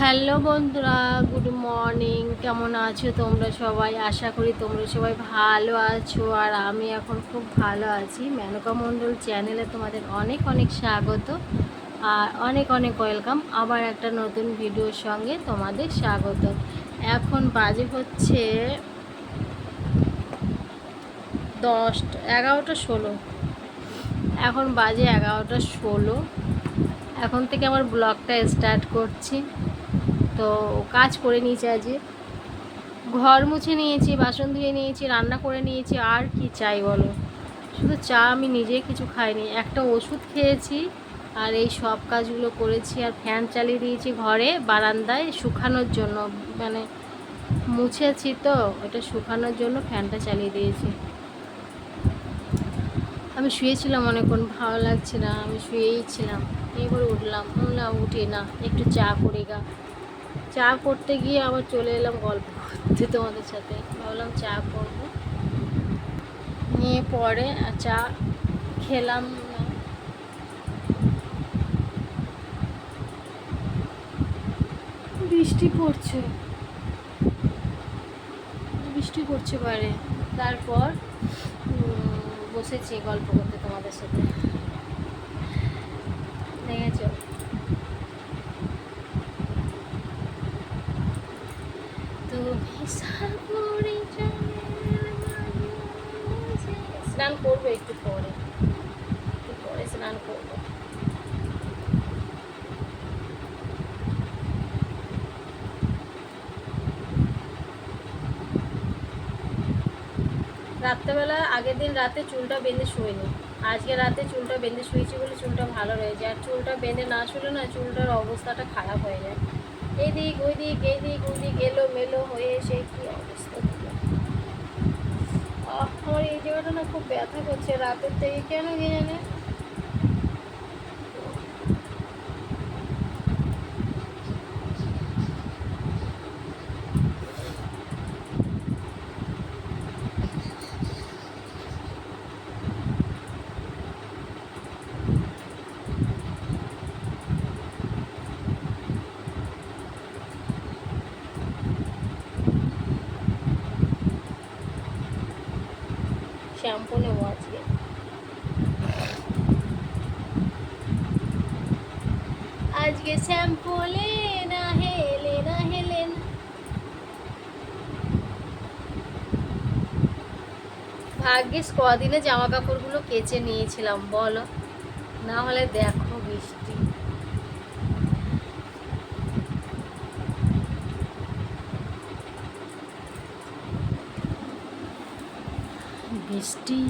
Hello বন্ধুরা, good morning. কেমন আছো তোমরা সবাই? আশা করি তোমরা সবাই ভালো আছো। আর আমি এখন খুব ভালো আছি। মেনকা মণ্ডল চ্যানেলে তোমাদের অনেক অনেক স্বাগত। আর অনেক অনেক ওয়েলকাম। আবার একটা নতুন ভিডিওর সঙ্গে তোমাদের স্বাগত। এখন বাজে হচ্ছে দশটা, এগারোটা ষোলো। এখন বাজে এগারোটা ষোলো। এখন থেকে আমার ব্লগটা স্টার্ট করছি। তো কাজ করে নিয়েছি আজকে। ঘর মুছে নিয়েছি, বাসন ধুয়ে নিয়েছি, রান্না করে নিয়েছি, আর কি চাই বলো? শুধু চা আমি নিজে কিছু খাইনি, একটা ওষুধ খেয়েছি আর এই সব কাজগুলো করেছি আর ফ্যান চালিয়ে দিয়েছি ঘরে বারান্দায় শুকানোর জন্য। মানে মুছেছি তো ওটা শুকানোর জন্য ফ্যানটা চালিয়ে দিয়েছি। আমি শুয়েছিলাম অনেকক্ষণ, ভালো লাগছে না, আমি শুয়েই ছিলাম। এবারে উঠলাম, না উঠি না, একটু চা করে গা। চা করতে গিয়ে আবার চলে এলাম গল্প করতে তোমাদের সাথে। ভাবলাম চা করব। নিয়ে পরে চা খেলাম বৃষ্টি পড়ছে। বৃষ্টি পড়ছে বাইরে তারপর বসেছি গল্প করতে তোমাদের সাথে। দেখেছ স্নান করব একটু পরে একটু পরে স্নান করব রাত্রেবেলা আগের দিন রাতে চুলটা বেঁধে শুইনি। আজকে রাতে চুলটা বেঁধে শুয়েছি বলে চুলটা ভালো রয়েছে। আর চুলটা বেঁধে না শুলে না চুলটার অবস্থাটা খারাপ হয়ে যায়। এদিক ওইদিক এদিক ওইদিক এলো মেলো হয়ে সে কি অবস্থা আমার এই জায়গাটা না খুব ব্যথা করছে। রাতের থেকে কেন কি জানে শ্যাম্পু নেব আজকে আজকে শ্যাম্পু না হেলে না হেলেন ভাগ্যিস কদিনে জামা কাপড়গুলো কেচে নিয়েছিলাম, বলো? না হলে দেখো বৃষ্টি। বৃষ্টি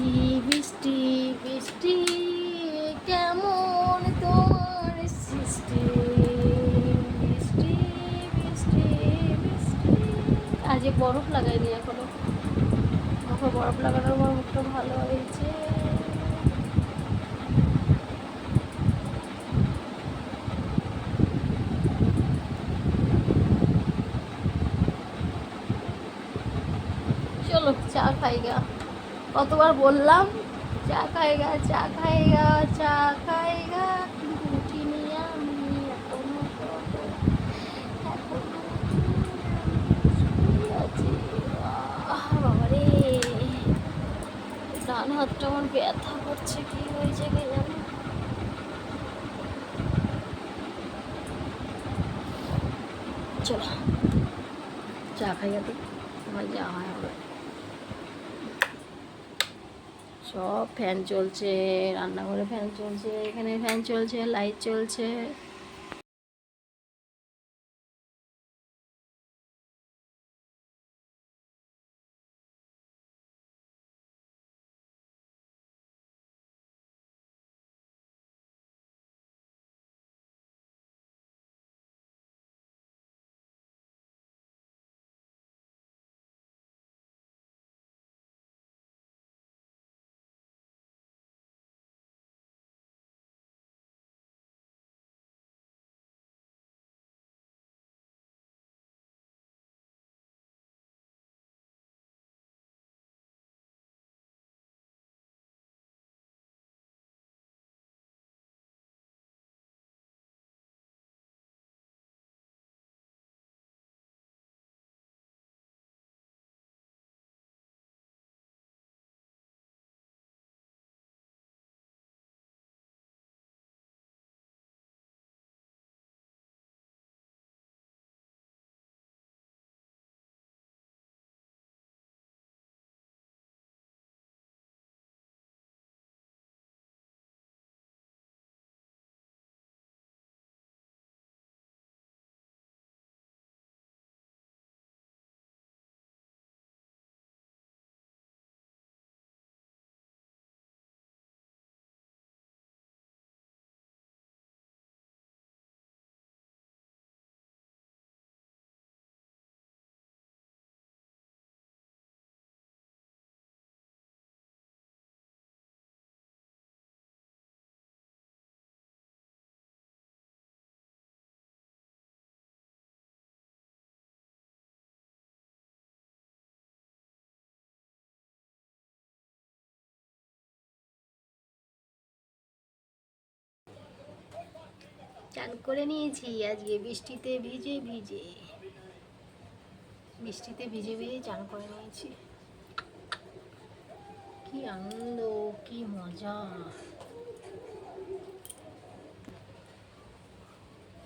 বৃষ্টি বৃষ্টি, কেমন তোমার সৃষ্টি? বৃষ্টি বৃষ্টি বৃষ্টি। আজ বরফ লাগাইনি এখনও। মুখে বরফ লাগানোর পর মুখটা ভালো হয়েছে। চলো, চা খাই গা। কতবার বললাম, চা খাইগা চা খাইগা চা খাইগা কিন্তু উঠিনি আমি এখনও বাবারে ডান হাতটা আমার ব্যথা করছে কি হয়েছে কে জানো চলো আমার যাওয়া হয় হবে সব ফ্যান চলছে, রান্নাঘরে ফ্যান চলছে, এখানে ফ্যান চলছে লাইট চলছে। চান করে নিয়েছি। আজকে বৃষ্টিতে ভিজে ভিজে। বৃষ্টিতে ভিজে ভিজে চান করে নিয়েছি। কি আনন্দ, কি মজা।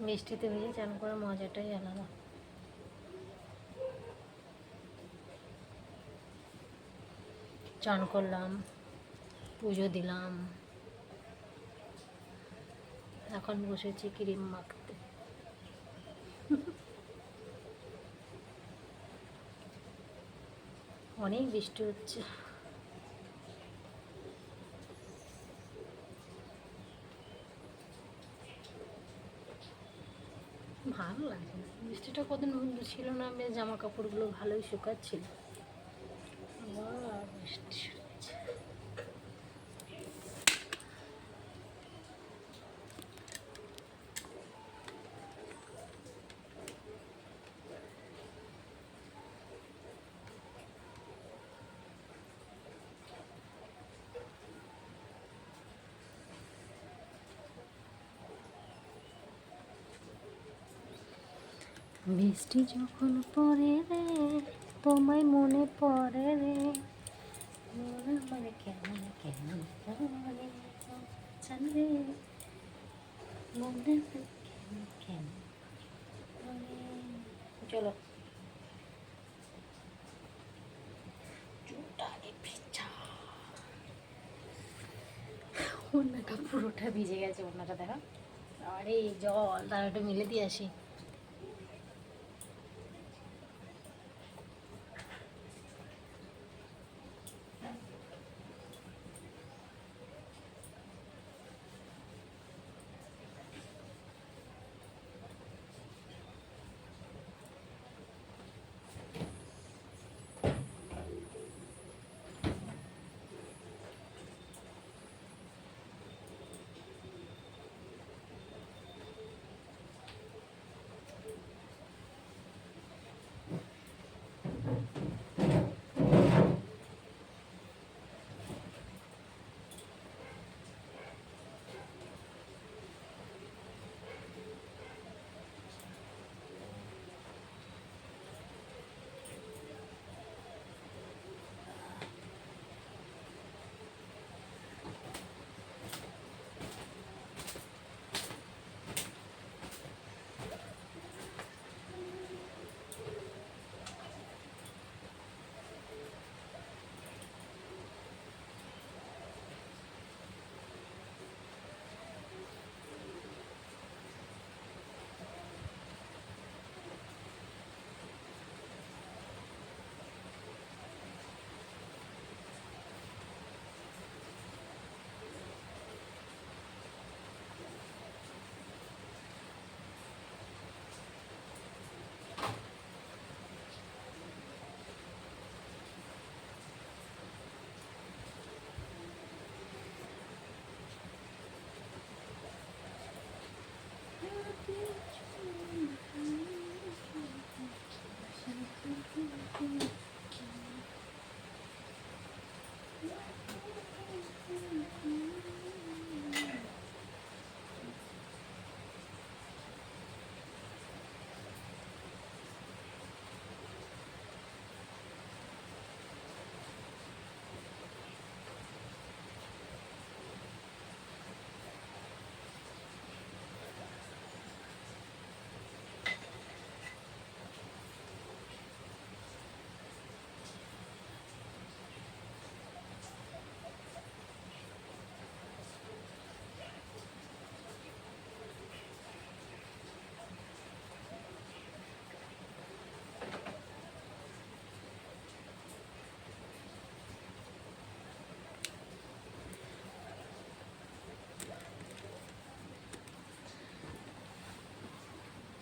বৃষ্টিতে ভিজে চান করার মজাটাই আলাদা। চান করলাম, পুজো দিলাম। এখন বসেছি ক্রিম মাখতে। অনেক বৃষ্টি হচ্ছে। ভালো লাগছে না। বৃষ্টিটা কদিন বন্ধু ছিল না, বেশ জামা কাপড়গুলো ভালোই শুকাচ্ছিল। বৃষ্টি বৃষ্টি যখন পড়ে রে, তোমায় মনে পড়ে রে। মনে মানে কেমন কেমন করে চলে মনে পড়ে কেমন কেমন চলো। ভিজা। পুরোটা ভিজে গেছে ওড়নাটা দেখা। আরে জল, তার একটু মিলে দিয়ে আসি।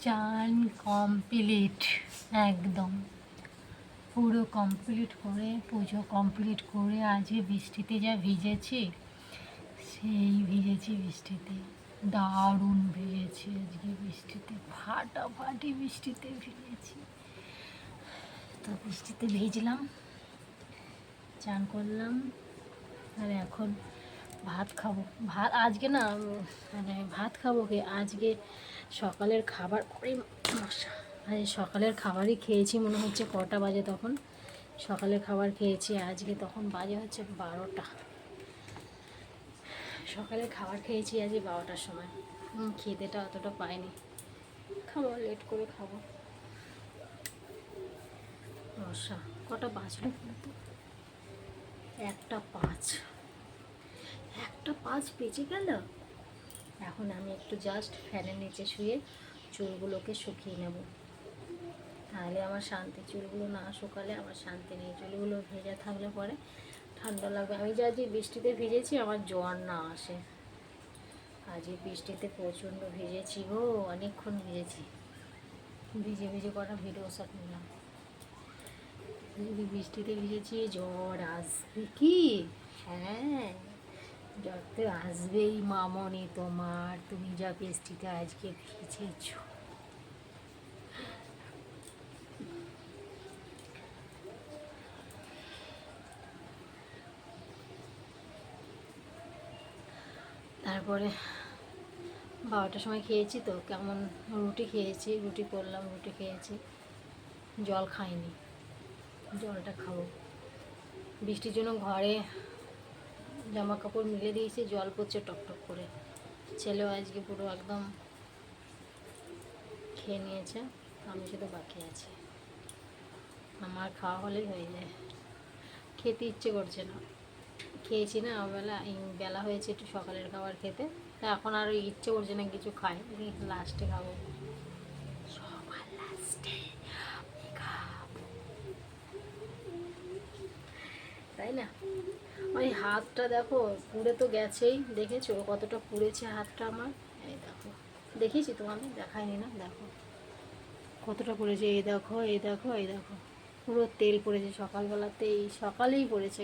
চান কমপ্লিট একদম। পুরো কমপ্লিট করে, পুজো কমপ্লিট করে আজকে বৃষ্টিতে যা ভিজেছি, সেই ভিজেছি বৃষ্টিতে। দারুণ ভিজেছি আজকে বৃষ্টিতে, ফাটাফাটি বৃষ্টিতে ভিজেছি। তো বৃষ্টিতে ভিজলাম, চান করলাম, আর এখন ভাত খাব। ভাত আজকে না মানে ভাত খাব কি? আজকে সকালের খাবার মশা। আজ সকালের খাবারই খেয়েছি, মনে হচ্ছে কটা বাজে তখন। সকালের খাবার খেয়েছি, আজকে তখন বাজে হচ্ছে বারোটা। সকালে খাবার খেয়েছি আজকে বারোটার সময়। খিদেটা অতটা পাইনি। খাব, লেট করে খাব। মশা, কটা বাজলো? একটা পাঁচ। একটা পাঁচ বেজে গেল। এখন আমি একটু জাস্ট ফ্যানের নিচে শুয়ে চুলগুলোকে শুকিয়ে নেব। তাহলে আমার শান্তি চুলগুলো না শুকালে আমার শান্তি নেই। চুলগুলো ভেজা থাকলে পরে ঠান্ডা লাগবে। আমি যা যে বৃষ্টিতে ভিজেছি আমার জ্বর না আসে। আজ এই বৃষ্টিতে প্রচণ্ড ভিজেছি গো, অনেকক্ষণ ভিজেছি। ভিজে ভিজে কটা ভিডিও শট নিলাম। বৃষ্টিতে ভিজেছি, জ্বর আসবে কি? হ্যাঁ। জ্বর তো আসবেই মামনি তোমার। তুমি যা বৃষ্টিতে আজকে ভিজেছ। তারপরে বারোটার সময় খেয়েছি তো, কেমন রুটি খেয়েছি, রুটি করলাম, রুটি খেয়েছি। জল খাইনি, জলটা খাব। বৃষ্টির জন্য ঘরে জামা কাপড় মিলে দিয়েছি, জল পড়ছে টকটক করে। ছেলেও আজকে পুরো একদম খেয়ে নিয়েছে, আমি শুধু বাকি আছি। আমার খাওয়া হলেই হয়ে যায়। খেতে ইচ্ছে করছে না। খেয়েছি না, বেলা বেলা হয়েছে একটু সকালের খাবার খেতে। তা এখন আর ইচ্ছে করছে না কিছু খাই লাস্টে খাব। সবার লাস্টে। খাব। তাই না? ওই হাতটা দেখো, পুড়ে তো গেছেই, দেখেছ? কতটা পুড়েছে হাতটা আমার? এই দেখো। দেখিয়েছি তো আমি দেখাইনি না, দেখো। কতটা পড়েছে, এই দেখো এই দেখো এই দেখো। পুরো তেল পড়েছে সকালবেলাতে, এই সকালেই পড়েছে।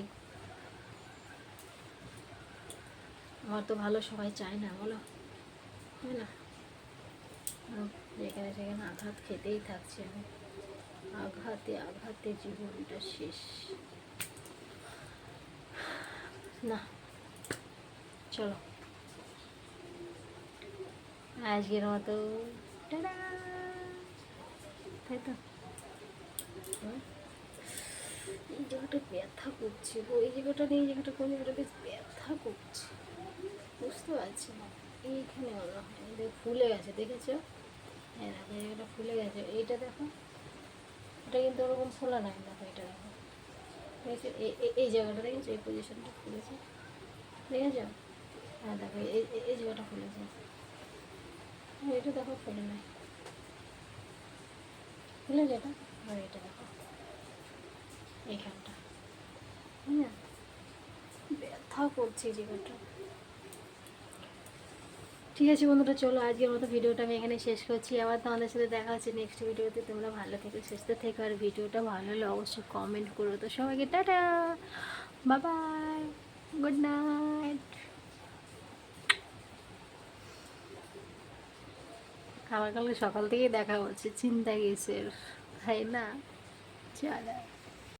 আমার তো ভালো সবাই চায় না, বলো। তাই না? যেখানে সেখানে আঘাত খেতেই থাকছে। আমি আঘাতে আঘাতে জীবনটা শেষ। না। চলো। আজকের মতো তাই তো? এই জায়গাটা ব্যথা করছে এই জায়গাটা নেই, এই জায়গাটা কোন জায়গাটা? বেশ ব্যথা করছে। বুঝতে পারছি না, এইখানে মনে হয় ফুলে গেছে, দেখেছ? হ্যাঁ দেখো জায়গাটা ফুলে গেছে। এইটা দেখো, এটা কিন্তু ওরকম ফোলা নাই, দেখো, এটা দেখো। দেখেছ এই- এই- জায়গাটা দেখেছ? এই পজিশনটা খুলেছে। দেখেছ? হ্যাঁ দেখো, এই, এই- জায়গাটা খুলেছে। আর এটা দেখো, খুলে নাই। খুলে যেটা আর এটা দেখো। এইখানটা। হ্যাঁ। ব্যথা করছে জায়গাটা ঠিক আছে বন্ধুরা, চলো আজকের মতো ভিডিওটা আমি এখানে শেষ করছি। আবার তোমাদের সাথে দেখা হচ্ছে নেক্সট ভিডিওতে। তোমরা ভালো থেকে, সুস্থ থেকো, আর ভিডিওটা ভালো হলে অবশ্যই কমেন্ট করো। তো সবাইকে টাটা। বাবাই গুড নাইট খাবার কালকে সকাল থেকেই দেখা হচ্ছে। চিন্তা গেছে তাই না? চলো।